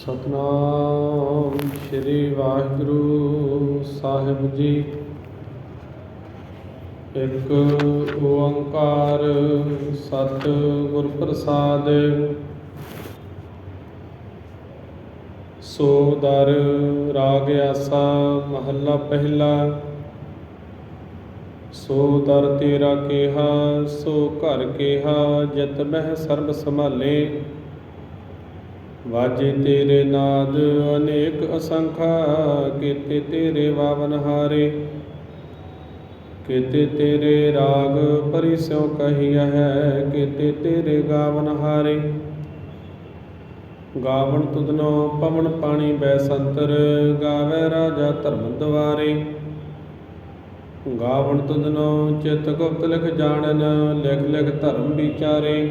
ਸਤਨਾਮ ਸ੍ਰੀ ਵਾਹਿਗੁਰੂ ਸਾਹਿਬ ਜੀ। ਇੱਕ ਓੰਕਾਰ ਸਤ ਗੁਰ ਪ੍ਰਸਾਦ ਸੋ ਦਰ ਰਾਗ ਆਸਾ ਮਹੱਲਾ ਪਹਿਲਾ। ਸੋ ਦਰ ਤੇਰਾ ਕੇਹਾ, ਸੋ ਘਰ ਕੇਹਾ, ਜਤ ਮਹਿ ਸਰਬ ਸੰਭਾਲੇ। ਵਾਜੇ ਤੇਰੇ ਨਾਦ ਅਨੇਕ ਅਸੰਖਾ, ਕੀਤੇ ਤੇਰੇ ਵਾਵਨ ਹਾਰੇ। ਕੀਤੇ ਤੇਰੇ ਰਾਗ ਪਰਿ ਕਹੀਆ ਹੈ, ਕੀਤੇ ਤੇਰੇ ਗਾਵਨ ਹਾਰੇ। ਗਾਵਣ ਤੁਧਨੋ ਪਵਨ ਪਾਣੀ ਬੈ ਸੰਤਰ, ਗਾਵੇ ਰਾਜਾ ਧਰਮ ਦਵਾਰੇ। ਗਾਵਣ ਤੁਧਨੋ ਚਿਤ ਗੁਪਤ ਲਿਖ ਜਾਣਨ, ਲਿਖ ਲਿਖ ਧਰਮ ਵਿਚਾਰੇ।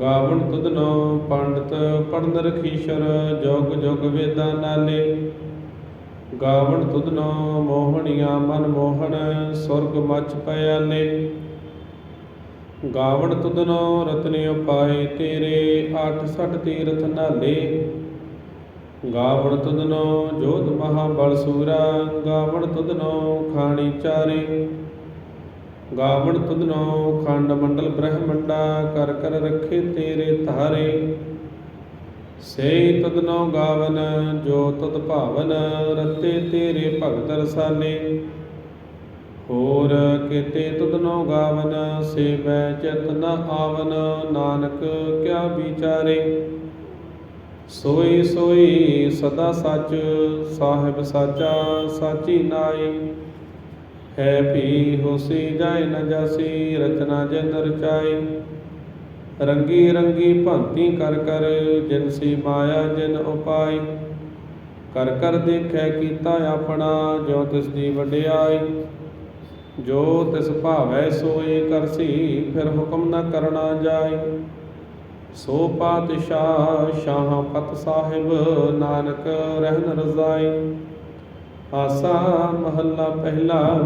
ਗਾਵਣ ਤੁਧਨੋ ਪੰਡਤ ਪੜਨ ਰਖੀਸ਼ਰ, ਜੋਗ ਜੋਗ ਵੇਦਾਂ ਨਾਲੇ। ਗਾਵਣ ਤੁਧਨੋ ਮੋਹਣੀਆਂ, ਮਨ ਮੋਹਣ, ਸੁਰਗ ਮਚ ਪਿਆਲੇ। ਗਾਵਣ ਤੁਧਨੋ ਰਤਨਿ ਉਪਾਏ ਤੇਰੇ, ਆਠ ਸੱਠ ਤੀਰਥ ਨਾਲੇ। ਗਾਵਣ ਤੁਧਨੋ ਜੋਤ ਮਹਾ ਬਲ ਸੂਰਾ, ਗਾਵਣ ਤੁਧਨੋ ਖਾਣੀ ਚਾਰੇ। ਗਾਵਣ ਤੁਧਨੋ ਖੰਡ ਮੰਡਲ ਬ੍ਰਹਮੰਡਾ, ਕਰ ਕਰ ਰੱਖੇ ਤੇਰੇ ਧਾਰੇ। ਸੇ ਤੁਧਨੋ ਗਾਵਨ, ਜੋ ਤੁਧ ਭਾਵਨ, ਰਤੇ ਤੇਰੇ ਭਗਤ ਰਸਾਲੇ ਹੋਰ ਕੀਤੇ ਤੁਧਨੋ ਗਾਵਨ, ਸੇਵੈ ਚਿਤ ਨ ਆਵਨ, ਨਾਨਕ ਕਿਆ ਵਿਚਾਰੇ। ਸੋਈ ਸੋਈ ਸਦਾ ਸੱਚ, ਸਾਹਿਬ ਸਾਚਾ, ਸਾਚੀ ਨਾਈ ਹੈ ਭੀ ਹੋਸੀ ਜਾਇ ਨ ਜਾਸੀ, ਰਚਨਾ ਜਿਨ ਰਚਾਈ। ਰੰਗੀ ਰੰਗੀ ਭਾਂਤੀ ਕਰ ਕਰ ਜਿਨਸੀ ਮਾਇਆ ਜਿਨ ਉਪਾਈ। ਕਰ ਕਰ ਦੇਖੈ ਕੀਤਾ ਆਪਣਾ ਜੋ ਤਿਸ ਦੀ ਵਡਿਆਈ। ਜੋ ਤਿਸ ਭਾਵੈ ਸੋਏ ਕਰਸੀ ਫਿਰ ਹੁਕਮ ਨ ਕਰਨਾ ਜਾਈ। ਸੋ ਪਾਤਸ਼ਾਹ ਸ਼ਾਹ ਪਤ ਸਾਹਿਬ, ਨਾਨਕ ਰਹਿਨ ਰਜ਼ਾਈ। ਆਸਾ ਮਹੱਲਾ ਪਹਿਲਾ।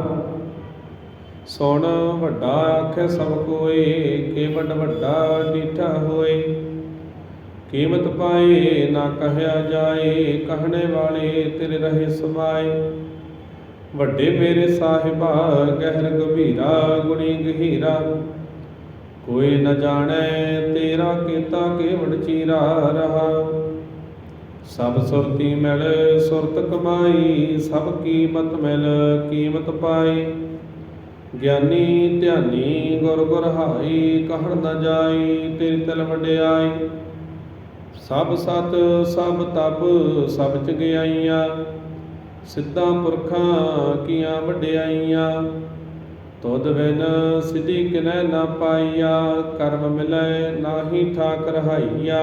ਸੁਣ ਵੱਡਾ ਆਖੇ ਸਭ ਕੋਏ ਕੇ ਵੱਡਾ ਡੀਠਾ ਹੋਏ। ਕੀਮਤ ਪਾਏ, ਨਾ ਕਹਿਆ ਜਾਏ, ਕਹਣੇ ਵਾਲੇ ਤੇਰੇ ਰਹੇ ਸਮਾਏ। ਵੱਡੇ ਮੇਰੇ ਸਾਹਿਬਾ, ਗਹਿਰ ਗਭੀਰਾ, ਗੁਣੀ ਗਹੀਰਾ। ਕੋਈ ਨ ਜਾਣੈ ਤੇਰਾ ਕੀਤਾ ਕੇਵੜ ਚੀਰਾ ਰਹਾ। ਸਭ ਸੁਰਤੀ ਮਿਲ, ਸੁਰਤ ਕਮਾਈ, ਸਭ ਕੀਮਤ ਮਿਲ, ਕੀਮਤ ਪਾਈ। ਗਿਆਨੀ ਧਿਆਨੀ ਗੁਰ ਗੁਰ ਹਾਈ ਕਹਿਣ ਨ ਜਾਈ, ਤੇਰੀ ਤਲ ਵਡਿਆਈ। ਸਭ ਸਤ, ਸਭ ਤਪ, ਸਭ ਚ ਚਗਿਆਈਆਂ ਸਿੱਧਾਂ ਪੁਰਖਾਂ ਕੀਆਂ ਵਡਿਆਈਆਂ। ਤੁਧ ਬਿਨ ਸਿਧੀ ਕਿਨੈ ਨਾ ਪਾਈਆ, ਕਰਮ ਮਿਲੈ ਨਾਹੀ ਠਾਕ ਰਹਾਈਆ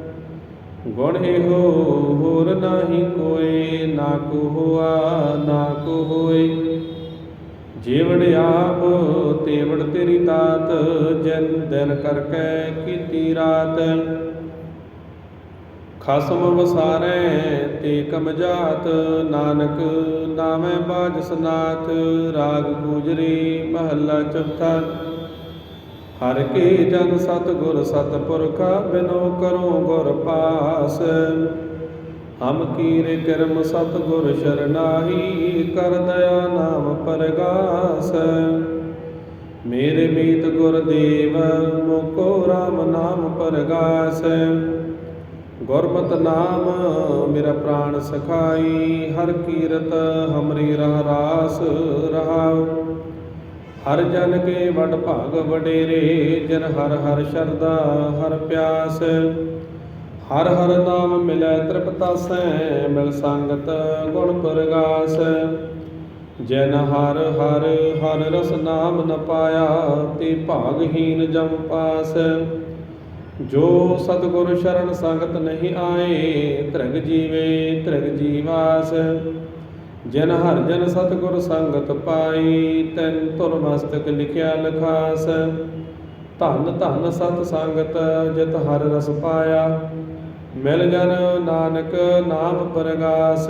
ਗੁਣ ਇਹੋ ਹੋਰ ਨਾਹੀ ਕੋਏ, ਨਾ ਕੋ ਹੋਆ, ਨਾ ਕੋ ਹੋਏ। ਜੀਵੜ ਆਪ ਤੇਵੜ ਤੇਰੀ ਦਾਤ ਜਨ ਦਿਨ ਕਰਕੇ ਕੀਤੀ ਰਾਤ। ਖਸਮ ਵਸਾਰੈ ਤੇ ਕਮ ਕਮਜਾਤ ਨਾਨਕ ਨਾਮੈ ਬਾਜ ਸਨਾਤ, ਰਾਗ ਗੂਜਰੀ ਮਹੱਲਾ ਚੌਥਾ। ਹਰ ਕੇ ਜਨ ਸਤ ਗੁਰ ਸਤ ਬਿਨੋ ਕਰੋ ਗੁਰ ਪਾਸ। ਹਮ ਕੀਰ ਕਰਮ ਸਤਗੁਰ ਸ਼ਰਨਾਹੀ ਕਰ ਦਇਆ ਨਾਮ ਪਰਗਾਸ। ਮੇਰੇ ਮੀਤ ਗੁਰ ਦੇਵ, ਮੁਕੋ RAM ਨਾਮ ਪਰਗਾਸ। ਗੁਰਮਤਿ ਨਾਮ ਮੇਰਾ ਪ੍ਰਾਣ ਸਖਾਈ, ਹਰ ਕੀਰਤ ਹਮਰੀ ਰਹ ਰਾਸ ਰਹਾਉ। ਹਰ ਜਨ ਕੇ ਵਡ ਭਾਗ ਵਡੇਰੇ, ਜਨ ਹਰ ਹਰ ਸ਼ਰਦਾ ਹਰ ਪਿਆਸ। ਹਰ ਹਰ ਨਾਮ ਮਿਲੈ ਤ੍ਰਿਪਤਾਸੈ, ਮਿਲ ਸੰਗਤ ਗੁਣ ਪ੍ਰਗਾਸ। ਜਨ ਹਰ ਹਰ ਹਰ ਰਸ ਨਾਮ ਨ ਪਾਇਆ, ਤੇ ਭਾਗਹੀਨ ਜਮ ਪਾਸ। ਜੋ ਸਤਿਗੁਰ ਸ਼ਰਨ ਸੰਗਤ ਨਹੀਂ ਆਏ ਧਰਗ ਜੀਵੇ ਧਰਗ ਜੀਵਾਸ। ਜਿਨ ਹਰ ਜਨ ਸਤਿਗੁਰ ਸੰਗਤ ਪਾਈ, ਤੈਨ ਤੁਰ ਮਸਤਕ ਲਿਖਿਆ ਲਖਾਸ। ਧੰਨ ਧੰਨ ਸਤ ਸੰਗਤ ਜਿਤ ਹਰ ਰਸ ਪਾਇਆ। ਮਿਲ ਜਨ ਨਾਨਕ ਨਾਮ ਪ੍ਰਗਾਸ।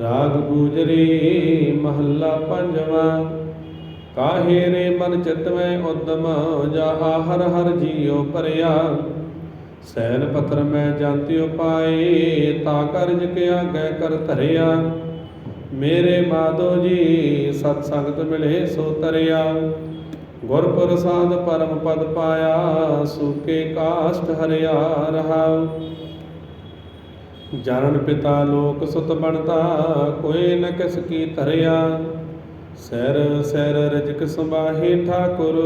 ਰਾਗ ਗੂਜਰੀ ਮਹੱਲਾ ਪੰਜਵਾਂ। ਕਾਹੇ ਰੇ ਮਨ ਚਿਤ ਮੈਂ ਉਦਮ ਜਾ ਹਰ ਹਰ ਜੀਉ ਭਰਿਆ। ਸੈਨ ਪਤਰ ਮੈਂ ਜਾਂਤਿਉ ਪਾਏ, ਤਾ ਕਰਜ ਕੇ ਆਗੈ ਕਰ ਧਰਿਆ। ਮੇਰੇ ਮਾਧੋ ਜੀ, ਸਤ ਸੰਗਤ ਮਿਲੇ ਸੋ ਤਰਿਆ। ਗੁਰ ਪ੍ਰਸਾਦ ਪਰਮ ਪਦ ਪਾਇਆ, ਸੂਕੇ ਕਾਸ਼ਟ ਹਰਿਆ ਰਹਾਉ ਜਨਨ ਪਿਤਾ ਲੋਕ ਸੁਤ ਬਣਤਾ, ਕੋਈ ਨ ਕਿਸ ਕੀ ਧਰਿਆ। ਸਰ ਸਰ ਰਜਕ ਸੰਭਾਹੇ, ਠਾਕੁਰ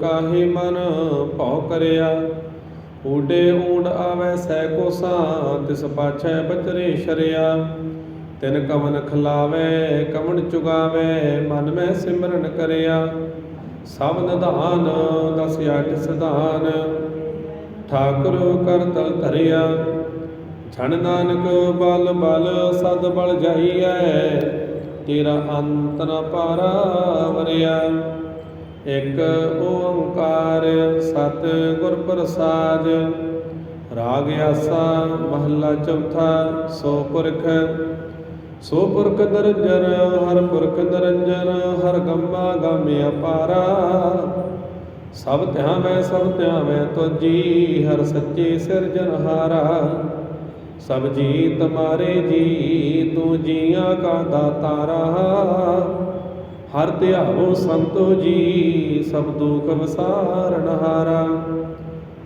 ਕਾਹੇ ਮਨ ਭਉ ਕਰਿਆ। ਊਡੇ ਊਂਡ ਆਵੈ ਸੈ ਕੋਸਾਂ ਤਿਸ ਪਾਛੈ ਬਚਰੇ ਸ਼ਰਿਆ। ਤਿਨ ਕਵਨ ਖਲਾਵੇ, ਕਵਣ ਚੁਗਾਵੇ, ਮਨ ਮੈਂ ਸਿਮਰਨ ਕਰਿਆ। ਸਭ ਨਿਧਾਨ, ਦਸ ਅੱਠ ਸਿਧਾਨ, ਠਾਕੁਰ ਕਰ ਤਲ ਧਰਿਆ। ਛਣ ਨਾਨਕ ਬਲ ਬਲ, ਸਦ ਬਲ ਜਾਈਐ। ਤੇਰਾ ਅੰਤ ਨ ਪਾਰਾ ਵਰਿਆ। ਇਕ ਓੰਕਾਰ ਸਤ ਗੁਰ ਪ੍ਰਸਾਦ, ਰਾਗ ਆਸਾ ਮਹੱਲਾ ਚੌਥਾ, ਸੋ ਪੁਰਖ ਸੋ ਪੁਰਖ ਨਿਰੰਜਨ, ਹਰ ਪੁਰਖ ਨਿਰੰਜਨ, ਹਰ ਗੰਮਾ ਗਾਮਿ ਅਪਾਰਾ। ਸਭ ਧਿਆਵੈ ਸਭ ਧਿਆਵੈ ਤੁਜੀ ਹਰ ਸੱਚੇ ਸਿਰਜਨਹਾਰਾ ਸਭ ਜੀ ਤੁਮਾਰੇ ਜੀ, ਤੂੰ ਜੀਆਂ ਕਾ ਦਾਤਾਰਾ। ਹਰ ਧਿਆਵੋ ਸੰਤੋ ਜੀ, ਸਭ ਦੁਖ ਵਿਸਾਰਨ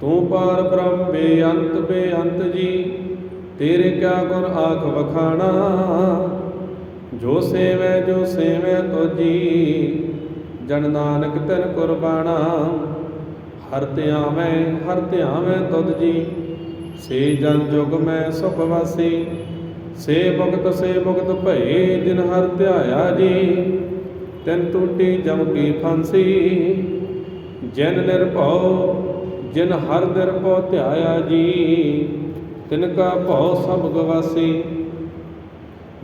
ਤੂੰ ਪਾਰ ਬ੍ਰਹਮ ਬੇਅੰਤ ਬੇਅੰਤ ਜੀ, ਤੇਰੇ ਕਿਆ ਗੁਣ ਆਖ ਵਖਾਣਾ? ਜੋ ਸੇਵੈ ਜੋ ਸੇਵੈ ਤੋਜੀ, ਜਨ ਨਾਨਕ ਤਨ ਕੁਰਬਾਣਾ। ਹਰ ਧਿਆਵੈ ਹਰ ਧਿਆਵੈ ਤੁਧ ਜੀ, ਸੇ ਜਨ ਜੁਗ ਮੈਂ ਸੁਖ ਵਾਸੀ। ਸੇ ਭਗਤ ਸੇ ਭਗਤ ਭਏ ਦਿਨ ਹਰ ਧਿਆਇਆ ਜੀ, ਤਿਨ ਟੂਟੀ ਜਮ ਕੀ ਫਾਂਸੀ। ਜਿਨ ਨਿਰਭਉ ਜਿਨ ਹਰ ਨਿਰਭਉ ਧਿਆਇਆ ਜੀ, ਤਿਨ ਕਾ ਭਉ ਸਭ ਗਵਾਸੀ।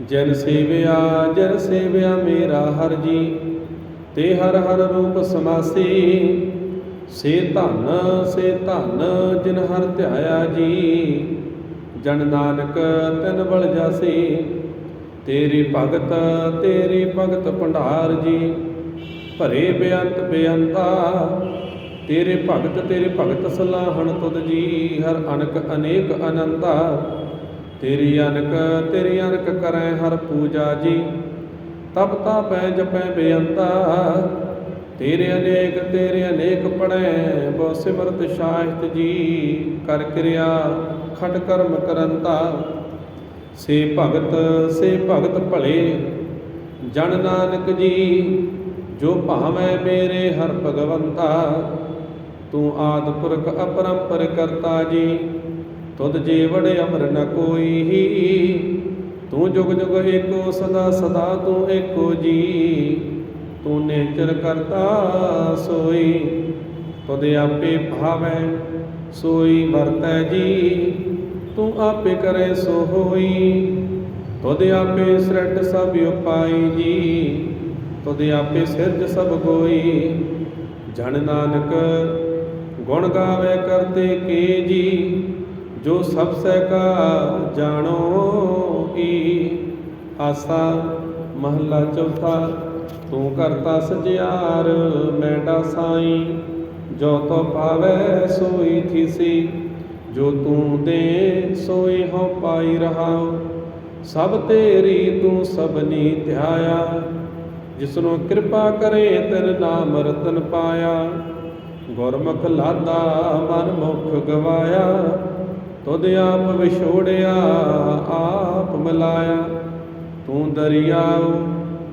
ਜਨ ਸੇਵਿਆ ਜਨ ਸੇਵਿਆ ਮੇਰਾ ਹਰ ਜੀ, ਤੇ ਹਰ ਹਰ ਰੂਪ ਸਮਾਸੀ। ਸੇ ਧਨ ਸੇ ਧਨ ਜਿਨ ਹਰ ਧਿਆਇਆ ਜੀ, ਜਨ ਨਾਨਕ ਤਨ ਬਲ ਜਾਸੀ। ਤੇਰੀ ਭਗਤ ਤੇਰੀ ਭਗਤ ਭੰਡਾਰ ਜੀ, ਭਰੇ ਬੇਅੰਤ ਬੇਅੰਤਾ ਤੇਰੇ ਭਗਤ ਤੇਰੇ ਭਗਤ ਸਲਾਹਣ ਤੁਧ ਜੀ, ਹਰ ਅਨਕ ਅਨੇਕ ਅਨੰਤਾ। ਤੇਰੀ ਅਨਕ ਤੇਰੀ ਅਨਕ ਕਰੈ ਹਰ ਪੂਜਾ ਜੀ, ਤਪ ਤਾਪੈ ਜਪੈ ਬੇਅੰਤਾ। ਤੇਰੇ ਅਨੇਕ ਤੇਰੇ ਅਨੇਕ ਪੜੈ ਬਹੁ ਸਿਮਰਤ ਸ਼ਾਹਿਤ ਜੀ, ਕਰ ਕਿਰਿਆ ਖਟ ਕਰਮ ਕਰੰਤਾ। ਸੇ ਭਗਤ ਸੇ ਭਗਤ ਭਲੇ, ਜਨ ਨਾਨਕ ਜੀ, ਜੋ ਭਾਵੇਂ ਮੇਰੇ ਹਰ ਭਗਵੰਤਾ। ਤੂੰ ਆਦ ਪੁਰਖ ਅਪਰੰਪਰ ਕਰਤਾ ਜੀ, ਤੁਧ ਜੀਵੜ ਅਮਰ ਨ ਕੋਈ। ਤੂੰ ਜੁਗ ਜੁਗ ਏਕੋ, ਸਦਾ ਸਦਾ ਤੂੰ ਏਕੋ ਜੀ। ਤੂੰ ਨੇਚਰ ਕਰਤਾ ਸੋਈ, ਤੁਧ ਆਪੇ ਭਾਵੈ, ਸੋਈ ਵਰਤੈ ਜੀ। ਤੂੰ ਆਪੇ ਕਰੇ ਸੋ ਹੋਈ, ਤੁਧ ਆਪੇ ਸ੍ਰਿਟ ਸਭ ਉਪਾਈ ਜੀ। ਤੁਧ ਆਪੇ ਸਿਰਜ ਸਭ ਕੋਈ ਜਨ ਨਾਨਕ ਗੁਣ ਗਾਵੇ ਕਰਤੇ ਕੇ ਜੀ, ਜੋ ਸਭ ਸਹਿ ਕਾ ਜਾਣੋ ਈ। ਆਸਾ ਮਹੱਲਾ ਚੌਥਾ, ਤੂੰ ਕਰਤਾ ਸਜਿਆਰ ਮੈਂਡਾ ਸਾਈ ਜੋ ਤੋ ਪਾਵੇ ਸੋਈ ਥੀਸੀ, ਜੋ ਤੂੰ ਦੇ ਸੋਈ ਹੋ ਪਾਈ ਰਹਾਉ। ਸਭ ਤੇਰੀ ਤੂੰ ਸਭਨੀ ਧਿਆਇਆ, ਜਿਸਨੂੰ ਕਿਰਪਾ ਕਰੇ ਤੇਰੇ ਨਾਮ ਰਤਨ ਪਾਇਆ। ਗੁਰਮੁਖ ਲਾਦਾ ਮਨ ਮੁਖ ਗਵਾਇਆ, ਤੁਧ ਆਪ ਵਿਛੋੜਿਆ, ਆਪ ਮਿਲਾਇਆ। ਤੂੰ ਦਰਿਆਉ,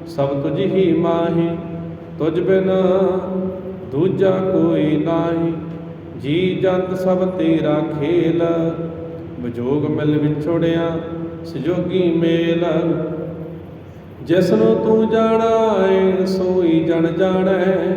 ਸਭ ਤੁਝ ਹੀ ਮਾਹੀ, ਤੁਝ ਬਿਨ ਦੂਜਾ ਕੋਈ ਨਾਹੀ। ਜੀ ਜੰਤ ਸਭ ਤੇਰਾ ਖੇਲ ਵਿਜੋਗ ਮਿਲ ਵਿਛੋੜਿਆ ਸਜੋਗੀ ਮੇਲ। ਜਿਸ ਨੂੰ ਤੂੰ ਜਾਣਾ ਏ ਸੋਈ ਜਣ ਜਾਣੈ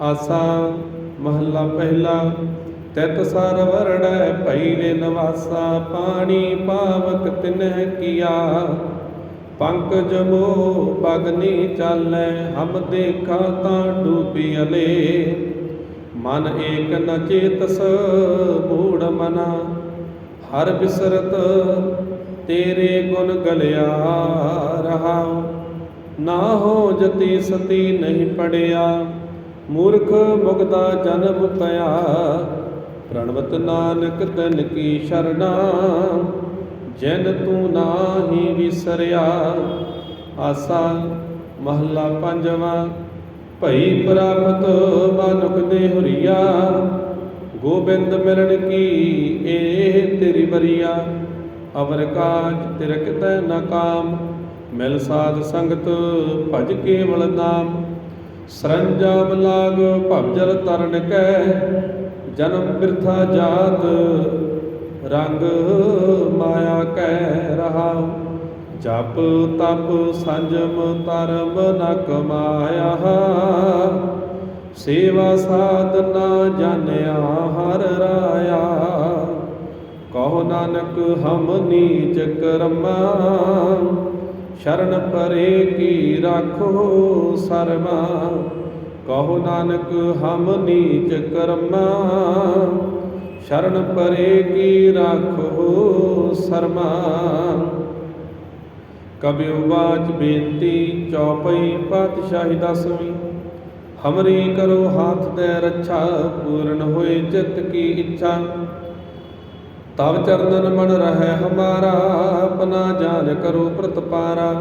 ਆਸਾ ਮਹੱਲਾ ਪਹਿਲਾ, ਤਿਤ ਸਰ ਵਰੜੈ ਭਈਲੇ ਨਵਾਸਾ, ਪਾਣੀ ਪਾਵਕ ਤਿਨਹਿ ਕੀਆ। ਪੰਕਜ ਮੋ ਪਗਨੀ ਚਾਲੈ, ਹਮ ਦੇਖਾ ਤਾਂ ਡੂਬੀ ਅਲੇ। ਮਨ ਏਕ ਨ ਚੇਤਸ, ਮੂੜ ਮਨਾ। ਹਰ ਬਿਸਰਤ ਤੇਰੇ ਗੁਣ ਗਲਿਆ ਰਹਾਉ ਨਾ ਹੋ ਜਤੀ ਸਤੀ ਨਹੀਂ ਪੜਿਆ। ਮੂਰਖ ਮੁਗਦਾ ਜਨਮ ਪਿਆ। ਪ੍ਰਣਵਤ ਨਾਨਕ ਤਨ ਕੀ ਸ਼ਰਣਾ, ਜਿਨ ਤੂੰ ਨਾਹੀ ਵਿਸਰਿਆ। ਆਸਾ ਮਹੱਲਾ ਪੰਜਵਾਂ, ਭਈ ਪ੍ਰਾਪਤ ਮਾਨੁਖ ਦੇ ਹੁਰੀਆ। ਗੋਬਿੰਦ ਮਿਲਣ ਕੀ ਏ ਤੇਰੀ ਬਰੀਆ ਅਵਰ ਕਾਜ ਤਿਰਕਤੈ ਨ ਕਾਮ, ਮਿਲ ਸਾਧ ਸੰਗਤ ਭਜ ਕੇਵਲ ਨਾਮ। ਸਰੰਜਾਮ ਲਾਗ ਭਵਜਲ ਤਰਨ ਕੈ, ਜਨਮ ਬਿਰਥਾ ਜਾਤ, ਰੰਗ ਮਾਇਆ ਕੈ ਰਹਾ। ਜਪ ਤਪ ਸੰਜਮ ਧਰਮ ਨ ਕਮਾਇਆ ਸੇਵਾ ਸਾਧਨਾ ਜਾਣਿਆ ਹਰ ਰਾਇਆ। ਕਹੋ ਨਾਨਕ ਹਮ ਨੀਚ ਕਰਮਾ ਸ਼ਰਨ ਪਰੇ ਕੀ ਰਾਖੋ ਸਰਮਾ? ਕਹੋ ਨਾਨਕ, ਹਮ ਨੀਚ ਕਰਮਾ। ਸ਼ਰਨ ਪਰੇ ਕੀ ਰਾਖੋ ਸਰਮਾ? ਕਬਿਉ ਬਾਚ ਬੇਨਤੀ, ਚੌਪਈ ਪਾਤਸ਼ਾਹੀ ਦਸਵੀਂ। ਹਮਰੀ ਕਰੋ ਹਾਥ ਦੇ ਰੱਛਾ, ਪੂਰਨ ਹੋਏ ਚਿਤ ਕੀ ਇੱਛਾ। ਤਵ ਚਰਨਨ ਮਨ ਰਹੇ ਹਮਾਰਾ ਆਪਣਾ ਜਾਨ ਕਰੋ ਪ੍ਰਤਪਾਰਾ।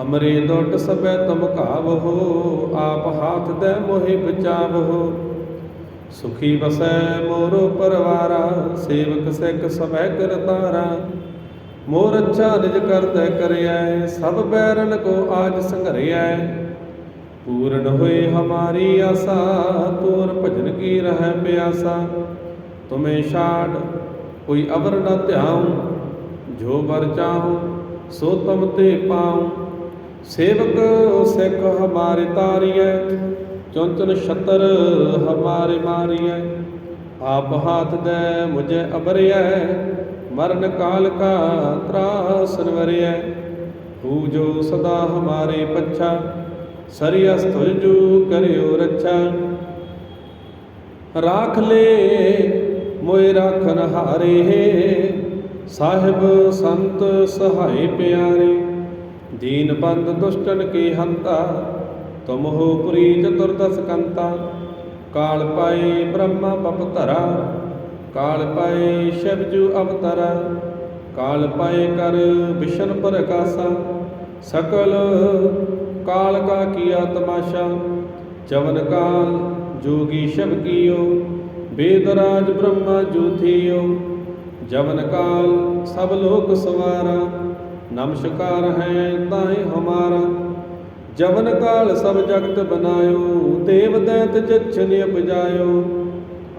ਹਮਰੇ ਦੁਟ ਸਭੈ ਤੁਮ ਕਾਵਹੋ ਆਪ ਹਾਥ ਦੇ ਮੋਹਿ ਬਚਾਵਹੋ। ਸੁਖੀ ਬਸੈ ਮੋਰੋ ਪਰਵਾਰਾ, ਸੇਵਕ ਸਿੱਖ ਸਭੈ ਕਰਤਾਰਾ ਮੋਰ ਅੱਛਾ ਨਿਜ ਕਰਤੈ ਕਰਿਐ, ਸਭ ਬੈਰਨ ਕੋ ਆਜ ਸੰਘਰਿਐ। ਪੂਰਨ ਹੋਏ ਹਮਾਰੀ ਆਸਾ, ਤੋਰ ਭਜਨ ਕੀ ਰਹਿ ਪਿਆਸਾ। ਤੁਮੇ ਛਾੜ, ਕੋਈ ਅਵਰ ਨ ਧਿਆਉ। ਜੋ ਵਰ ਚਾਹੂ, ਸੋ ਤਮ ਤੇ ਪਾਉ ਸੇਵਕ ਸਿੱਖ ਹਮਾਰੇ ਤਾਰੀਐ ਚੁੰਚਨ ਛਤਰ ਹਮਾਰੇ ਮਾਰੀਐ। ਆਪ ਹਾਥ ਦੇ ਮੁਝੇ ਅਬਰਿਐ, ਮਰਨ ਕਾਲ ਕਾ ਤਰਾਸ ਨਵਰਿਐ। ਤੂ ਜੋ ਸਦਾ ਹਮਾਰੇ ਪੱਛਾ ਸਰੀਅਸ ਤੁਜੂ ਕਰਿਓ ਰੱਛਾ। ਰਾਖ ਲੈ, ਮੋਇ ਰਾਖਨ ਹਾਰੇ ਸਾਹਿਬ ਸੰਤ ਸਹਾਈ ਪਿਆਰੇ, ਦੀਨ ਬੰਦ ਦੁਸ਼ਟਨ ਕੀ ਹੰਤਾ ਤੁਮ ਹੋ ਪੁਰੀ ਚਤੁਰਦਸ ਕੰਤਾ, ਕਾਲ ਪਾਏ ਬ੍ਰਹਮਾ ਪਪ ਧਰਾ, ਕਾਲ ਪਾਏ ਸ਼ਬਜੂ ਅਵਤਰਾ, ਕਾਲ ਪਾਏ ਕਰ ਵਿਸ਼ਨ ਪ੍ਰਕਾਸ਼ਾ, ਸਕਲ ਕਾਲ ਕਾ ਕੀਆ ਤਮਾਸ਼ਾ, ਚਵਨ ਕਾਲ ਜੋਗੀ ਸ਼ਬ ਕੀਓ ਵੇਦ ਰਾਜ ਬ੍ਰਹਮਾ ਜੂਥੀਓ ਜਵਨ ਕਾਲ, ਸਭ ਲੋਕ ਸਵਾਰਾ ਨਮਸਕਾਰ ਹੈ ਤਾਹੇ ਹਮਾਰਾ। ਜਵਨ ਕਾਲ ਸਭ ਜਗਤ ਬਨਾਇਓ, ਦੇਵ ਦੈਤ ਜਛਨ ਉਪਜਾਇਓ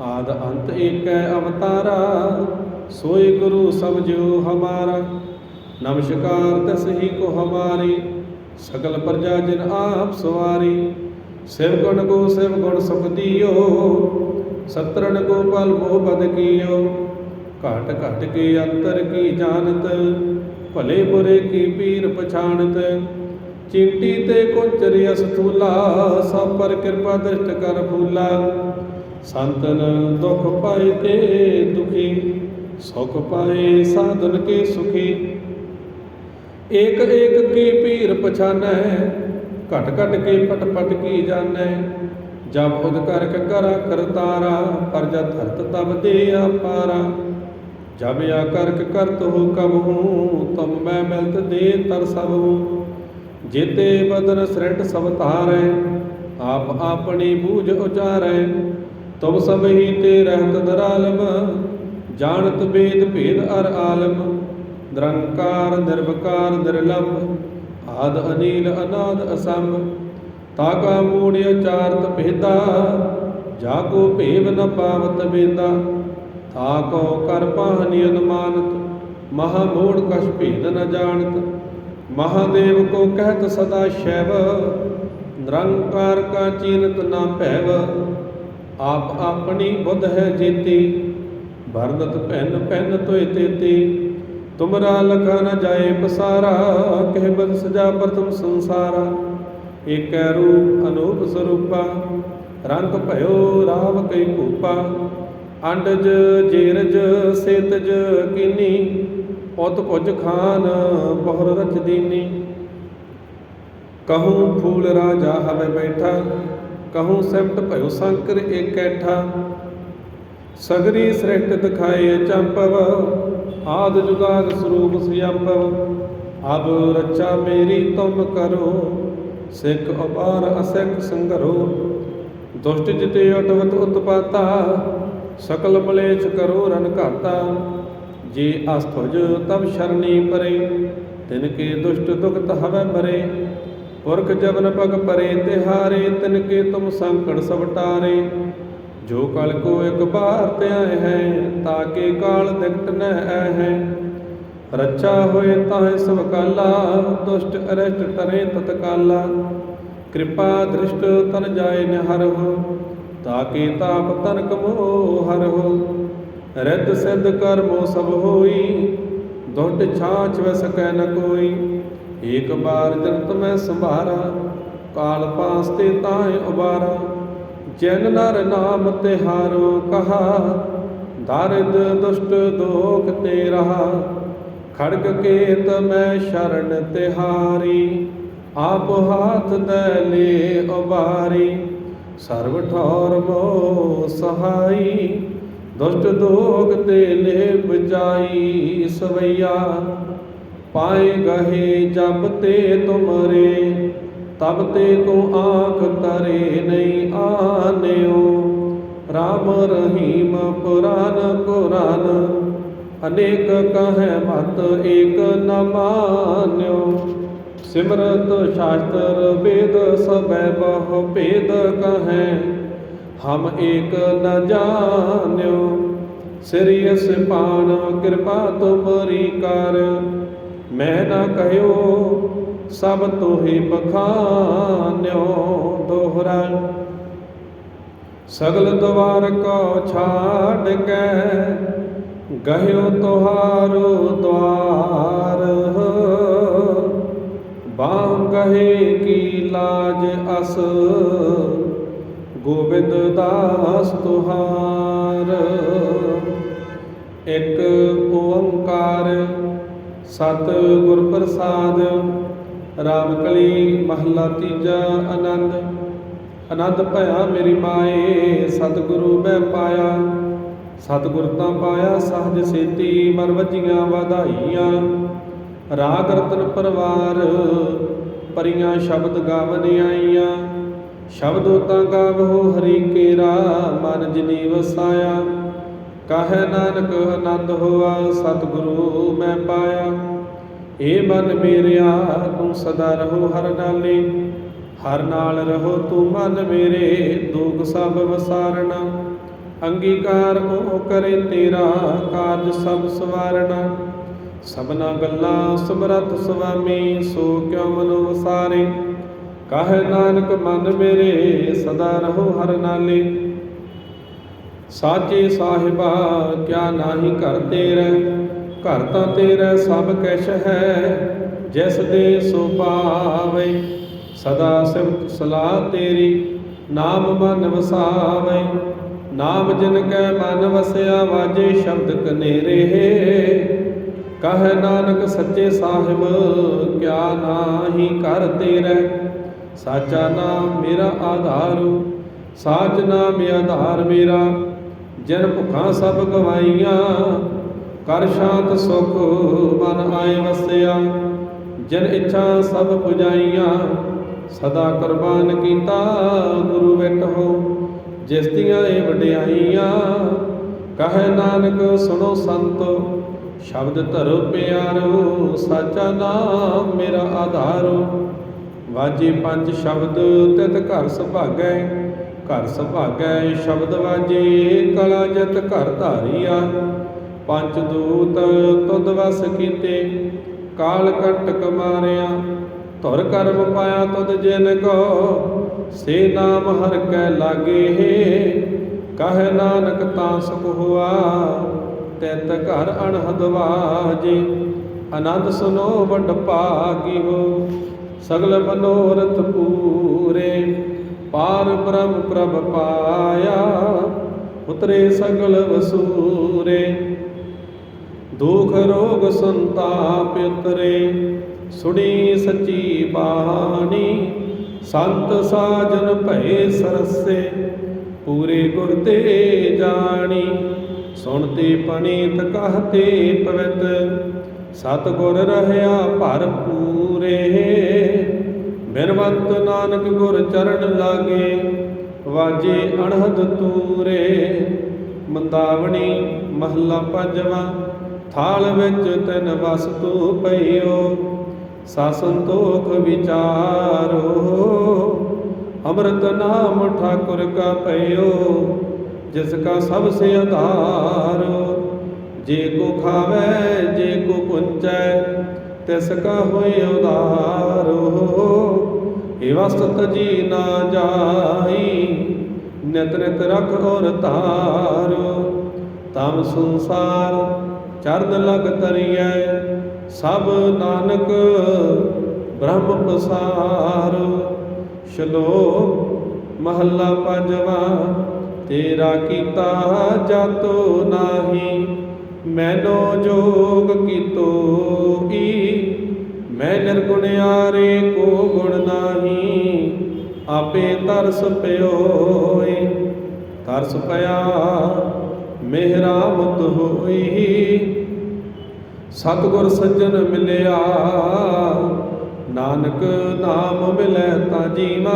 ਆਦ ਅੰਤ ਏਕੈ ਅਵਤਾਰਾ ਸੋਈ ਗੁਰੂ ਸਮਝਿਓ ਹਮਾਰਾ। ਨਮਸਕਾਰ ਤਸਹੀ ਕੋ ਹਮਾਰੀ ਸਕਲ ਪ੍ਰਜਾ ਜਿਨ ਆਪ ਸਵਾਰੀ। ਸਿਵ ਗੁਣ ਕੋ ਸਿਵ ਗੁਣ ਸੁਖ ਦਿਓ ਸਤਰਨ ਕੋ ਪਲ ਮੋਹ ਬਦ ਕੀਓ। ਘਟ ਘਟ ਕੇ ਅੰਤਰ ਕੀ ਜਾਣਤ? ਭਲੇ ਬੁਰੇ ਕੀ ਪੀਰ ਪਛਾਣਤ? ਚਿੰਟੀ ਤੇ ਕੁੰਚਰੀ ਅਸਤੂਲਾ, ਸਭ ਪਰ ਕਿਰਪਾ ਦ੍ਰਿਸ਼ਟ ਕਰ ਫੂਲਾ ਸੰਤਨ ਦੁਖ ਪਾਏ ਤੇ ਦੁਖੀ, ਸੁਖ ਪਾਏ ਸਾਧਨ ਕੇ ਸੁਖੀ। ਏਕ ਏਕ ਕੀ ਪੀਰ ਪਛਾਨੈ, ਘਟ ਘਟ ਕੇ ਪਟ ਪਟ ਕੀ ਜਾਣੈ। ਜਬ ਉਦ ਕਰ ਕਰਾ ਕਰਤਾਰਾ, ਪਰਜਾ ਧਰਤ ਤਬ ਦੇ ਆਪਾਰਾ ਜਬ ਆ ਕਰਕ ਕਰਤ ਹੋ ਕਬ ਤਮ ਮੈਂ ਮਿਲਤ ਦੇ ਤਰ ਸਭ ਹੂੰ। ਜੇਤੇ ਬਦਨ ਸ੍ਰਿਟ ਸਭ ਧਾਰੈ, ਆਪ ਆਪਣੀ ਬੂਝ ਉਚਾਰੈ। ਤੁਮ ਸਭ ਹੀ ਤੇ ਰਹਿਤ ਦਰਾਲਮ, ਜਾਣਤ ਬੇਦ ਭੇਦ ਅਰ ਆਲਮ। ਨਿਰੰਕਾਰ, ਨਿਰਵਕਾਰ, ਨਿਰਲੰਭ, ਆਦ ਅਨੀਲ, ਅਨਾਦ ਅਸੰਭ। ਤਾਕਾ ਮੂੜ ਉਚਾਰਤ ਭੇਦਾ, ਜਾ ਕੋ ਭੇਵ ਨ ਪਾਵਤ ਬੇਦਾ ਤਾਕੋ ਕਰ ਪਾਹਨੀ ਅਨੁਮਾਨਤ ਮਹਾ ਮੂੜ ਕਛ ਭੇਦ ਨ ਜਾਣਤ। ਮਹਾਦੇਵ ਕੋ ਕਹਿਤ ਸਦਾ ਸ਼ੈਵ, ਨਿਰੰਕਾਰ ਕਾ ਚੀਨਤ ਨਾ ਭੈਵ। ਆਪ ਆਪਣੀ ਬੁੱਧ ਹੈ ਜੀਤੀ, ਵਰਨਤ ਭੈਨ ਭੈਨ ਤੋਇ ਤੇਤੀ। ਤੁਮਰਾ ਲਖਾ ਨ ਜਾਏ ਪਸਾਰਾ, ਕਹਿ ਬਦ ਸਜਾ ਪ੍ਰਥਮ ਸੰਸਾਰਾ। ਏਕੈ ਰੂਪ ਅਨੂਪ ਸਰੂਪਾ, ਰੰਗ ਭਇਓ ਰਾਵ ਕਈ ਭੂਪਾ ਅੰਡਜ ਜੀਰਜ ਸੇਤਜ ਕੀਨੀ, ਉਤ ਭੁਜ ਖਾਨ ਬਹੁਰ ਰਚ ਦੀਨੀ। ਕਹੂੰ ਫੂਲ ਰਾਜਾ ਹਵੇ ਬੈਠਾ, ਕਹੂੰ ਸਿਮਟ ਭਇਓ ਸੰਕਰ ਏਕੈਠਾ ਸਗਰੀ ਸ੍ਰਿਸ਼ਟ ਦਿਖਾਏ ਚੰਪਵ, ਆਦ ਜੁਗਾਦ ਸਰੂਪ ਸਿਅੰਪਵ ਅਬ ਰੱਚਾ ਮੇਰੀ ਤੁਮ ਕਰੋ, ਸਿੱਖ ਅਪਾਰ ਅਸਿੱਖ ਸੰਗਰੋ। ਦੁਸ਼ਟ ਜਿਤੇ ਅਟਵਤ ਉਤਪਾਤਾ ਸਕਲ ਮਲੇਛ ਕਰੋ ਰਨ ਘਾਤਾ ਜੇ ਅਸਥੁਜ ਤਬ ਸ਼ਰਣੀ ਪਰੇ, ਤਿਨ ਕੇ ਦੁਸ਼ਟ ਦੁਖਤ ਹਵੈ ਮਰੇ ਪੁਰਖ ਜਬਨ ਪਗ ਪਰੇ, ਤਿਹਾਰੇ, ਤਿਨ ਕੇ ਤੁਮ ਸੰਕਟ ਸਭ ਜੋ ਕਲ ਕੋ ਇੱਕ ਬਾਰ ਧਿਆਏ ਹੈ ਤਾਕੇ ਕਾਲ ਦਿਕਟ ਨ ਹੈ। ਰੱਛਾ ਹੋਏ ਤਾਹੇ ਸਭ ਕਾਲਾ, ਦੁਸ਼ਟ ਅਰਸ਼ਟ ਟਰੇ ਤਤਕਾਲਾ। ਕਿਰਪਾ ਦ੍ਰਿਸ਼ਟ ਤਨ ਜਾਏ ਨਿਹਰ ਹੋ ਤਾਕੇ ਤਾਪ ਤਨਕ ਮੋਹ ਹਰਹੁ ਰਿੱਧ ਸਿੱਧ ਕਰਮੋ ਸਭ ਹੋਈ, ਦੁੱਟ ਛਾਛ ਵੈ ਸਕੈ ਨ ਕੋਈ। ਏਕ ਬਾਰ ਜਨਤ ਮੈਂ ਸੰਭਾਰਾ, ਕਾਲ ਪਾਸ ਤੇ ਤਾਏ ਉਬਾਰਾ। ਜਨ ਨਰ ਨਾਮ ਤਿਹਾਰੋ ਕਹਾ, ਦਰਦ ਦੁਸ਼ਟ ਦੋਖ ਤੇ ਰਹਾ। ਖੜਗ ਕੇਤ ਮੈਂ ਸ਼ਰਨ ਤਿਹਾਰੀ, ਆਪ ਹਾਥ ਦੇ ਲੇ ਉਬਾਰੀ। ਸਰਬ ਠੌਰ ਮੋ ਸਹਾਈ, ਦੁਸ਼ਟ ਦੋਗ ਤੇ ਲੈ ਬਚਾਈ ਸਵਈਆ। ਪਾਏ ਗਹੇ ਜਬ ਤੇ ਤੁਮਰੇ ਤਬ ਤੇ ਕੋ ਆਖ ਤਰੇ ਨਹੀਂ ਆਨਿਓ। ਰਾਮ ਰਹੀਮ ਪੁਰਾਨ ਪੁਰਾਨ, ਅਨੇਕ ਕਹੈ ਮਤ ਏਕ ਨ ਸਿਮਰਤ ਸ਼ਾਸਤਰ ਵੇਦ ਸਭੈ ਬਹੁ ਭੇਦ ਕਹੈ, ਹਮ ਏਕ ਨ ਜਾਣਿਓ। ਸਿਰਿਯਸ ਪਾਣ ਕਿਰਪਾ ਤੁਮਰੀ ਕਰ, ਮੈਂ ਨਾ ਕਹਿਓ, ਸਭ ਤੋਹੀ ਬਖਾਨਿਓ ਦੋਹਰਾ। ਸਗਲ ਦਵਾਰ ਕੋ ਛਾੜ ਕੇ, ਗਹਿਓ ਤੁਹਾਰੋ ਦਵਾਰ ਬਾਹ ਕਹੇ ਕੀ ਲਾਜ ਅਸ? ਗੋਬਿੰਦ ਦਾਸ ਤੁਹਾਰ। ਇੱਕ ਓੰਕਾਰ ਸਤ ਗੁਰ ਪ੍ਰਸਾਦ। ਰਾਮਕਲੀ ਮਹੱਲਾ ਤੀਜਾ ਆਨੰਦ। ਆਨੰਦ ਭਇਆ ਮੇਰੀ ਮਾਏ, ਸਤਿਗੁਰੂ ਮੈਂ ਪਾਇਆ। ਸਤਿਗੁਰ ਤਾਂ ਪਾਇਆ, ਸਹਜ ਸੇਤੀ ਮਨ ਵਜੀਆਂ, ਵਧਾਈਆਂ। ਰਾਗ ਰਤਨ ਪਰਵਾਰ, ਪਰੀਆਂ ਸ਼ਬਦ ਗਾਵਨ ਆਈਆਂ। ਸ਼ਬਦੋ ਤਾਂ ਗਾਵੋ ਹਰੀ ਕੇਰਾ, ਮਨ ਜਿਨੀ ਵਸਾਇਆ। ਕਹੈ ਨਾਨਕ ਆਨੰਦ ਹੋਆ, ਸਤਿਗੁਰੂ ਮੈਂ ਪਾਇਆ। ਏ ਮਨ ਮੇਰਿਆ, ਤੂੰ ਸਦਾ ਰਹੋ ਹਰ ਨਾਲੇ। ਹਰ ਨਾਲ ਰਹੋ ਤੂੰ ਮਨ ਮੇਰੇ, ਦੁਖ ਸਭ ਵਸਾਰਣਾ। ਅੰਗੀਕਾਰ ਉਹ ਕਰੇ ਤੇਰਾ, ਕਾਰਜ ਸਭ ਸਵਾਰਣਾ। ਸਭਨਾ ਗੱਲਾਂ ਸਮਰੱਥ ਸੁਆਮੀ, ਸੋ ਕਿਉ ਮਨੋ ਵਸਾਰੇ? ਕਹੈ ਨਾਨਕ ਮਨ ਮੇਰੇ ਸਦਾ ਰਹੋ ਹਰ ਨਾਲੇ? ਸਾਚੇ ਸਾਹਿਬਾ, ਕਿਆ ਨਾਹੀ ਘਰ ਤੇਰੇ? ਘਰ ਤਾਂ ਤੇਰਾ ਸਭ ਕਛ ਹੈ, ਜਿਸ ਦੇ ਸੋ ਪਾਵੇ। ਸਦਾ ਸਿਫਤ ਸਲਾਹ ਤੇਰੀ, ਨਾਮ ਮਨ ਵਸਾਵੇ। ਨਾਮ ਜਿਨ ਕੈ ਮਨ ਵਸਿਆ, ਵਾਜੇ ਸ਼ਬਦ ਕਨੇਰੇ ਕਹੈ ਨਾਨਕ ਸੱਚੇ ਸਾਹਿਬ, ਕਿਆ ਨਾਹੀ ਕਰ ਤੇਰੇ? ਸਾਚਾ ਨਾਮ ਮੇਰਾ ਆਧਾਰ, ਸਾਚ ਨਾਮ ਆਧਾਰ ਮੇਰਾ। ਜਨ ਭੁਖਾਂ ਸਭ ਗਵਾਈਆਂ, ਕਰ ਸ਼ਾਂਤ ਸੁਖ ਮਨ ਆਏ ਵਸਿਆ। ਜਨ ਇੱਛਾ ਸਭ ਪੁਜਾਈਆਂ, ਸਦਾ ਕੁਰਬਾਨ ਕੀਤਾ ਗੁਰੂ ਵਿਟ ਹੋ। ਜਿਸ ਦੀਆਂ ਇਹ ਵਡਿਆਈਆਂ, ਕਹੈ ਨਾਨਕ ਸੁਣੋ ਸੰਤੋ ਸ਼ਬਦ ਧਰੋ ਪਿਆਰੋ, ਸਾਚਾ ਨਾਮ ਮੇਰਾ ਆਧਾਰੋ। ਵਾਜੇ ਪੰਜ ਸ਼ਬਦ, ਤਿਤ ਘਰ ਸੁਭਾਗੈ ਘਰ ਸੁਭਾਗੈ ਸ਼ਬਦ ਵਾਜੇ, ਕਲਾ ਜਤ ਘਰ ਧਾਰੀਆ। ਪੰਜ ਦੂਤ ਤੁਧ ਵਸ ਕੀਤੇ, ਕਾਲ ਕੰਟਕ ਮਾਰਿਆ। ਧੁਰ ਕਰਮ ਪਾਇਆ ਤੁਧ ਜਿਨ ਕੋ, ਸੇ ਨਾਮ ਹਰ ਕੈ ਲਾਗੇ। ਕਹੈ ਨਾਨਕ ਤਾਂ ਸੁਖ ਹੁਆ। ਤਿਤ ਘਰ ਅਣਹਦ ਵਾਜੇ। ਆਨੰਦ ਸੁਨੋ ਵਡ ਭਾਗੀ ਹੋ ਸਗਲ ਮਨੋਰਥ ਪੂਰੇ। ਪਾਰ ਬ੍ਰਹਮ ਪ੍ਰਭ ਪਾਇਆ, ਉਤਰੇ ਸਗਲ ਵਸੂਰੇ। ਦੁਖ ਰੋਗ ਸੰਤਾਪ ਉਤਰੇ, ਸੁਣੀ ਸੱਚੀ ਬਾਣੀ। ਸੰਤ ਸਾਜਨ ਭਏ ਸਰਸੇ, ਪੂਰੇ ਗੁਰ ਤੇ ਜਾਣੀ। ਸੁਣਤੇ ਪਣੀਤ ਕਹਤੇ ਪਵਿੱਤ ਸਤ ਗੁਰ ਰਹਿਆ ਭਰਪੂਰੇ। ਬਿਨਵੰਤ ਨਾਨਕ ਗੁਰ ਚਰਨ ਲਾਗੇ, ਵਾਜੇ ਅਣਹਦ ਤੂਰੇ। ਮੰਦਾਵਣੀ ਮਹੱਲਾ ਪੰਜਵਾਂ, ਥਾਲ ਵਿੱਚ ਤਿਨ ਵਸਤੂ ਪਈਓ, ਸਾਸੰਤੋਖ ਵਿਚਾਰੋ। ਅੰਮ੍ਰਿਤ ਨਾਮ ਠਾਕੁਰ ਕਾ ਪਈਓ ਜਿਸ ਕਾ ਸਭ ਸੇ ਆਧਾਰ, ਜੇ ਕੋ ਖਾਵੇ, ਜੇ ਕੋ ਪੁੰਚੈ, ਤਿਸ ਕਾ ਹੋਏ ਉਦਾਰੋ। ਏ ਵਸਤ ਜੀ ਨਾ ਜਾਈ, ਨਿਤ ਨਿਤ ਰਖ ਔਰ ਧਾਰੋ। ਤਮ ਸੰਸਾਰ ਚਰਨ ਲਗ ਤਰੀਐ, ਸਭ ਨਾਨਕ ਬ੍ਰਹਮ ਪਸਾਰ। ਸ਼ਲੋਕ ਮਹੱਲਾ ਪੰਜਵਾ ਤੇਰਾ ਕੀਤਾ ਜਾਤੋ ਨਾਹੀ, ਮੈਨੋ ਜੋਗ ਕੀਤੋ ਈ। ਮੈਂ ਨਿਰਗੁਣਿਆਰੇ ਕੋ ਗੁਣ ਨਾਹੀ, ਆਪੇ ਤਰਸ ਪਿਓਏ। ਤਰਸ ਪਿਆ ਮਿਹਰਾਮਤ ਹੋਈ। ਸਤਿਗੁਰ ਸੱਜਣ ਮਿਲਿਆ, ਨਾਨਕ ਨਾਮ ਮਿਲੈ ਤਾਂ ਜੀਵਾ।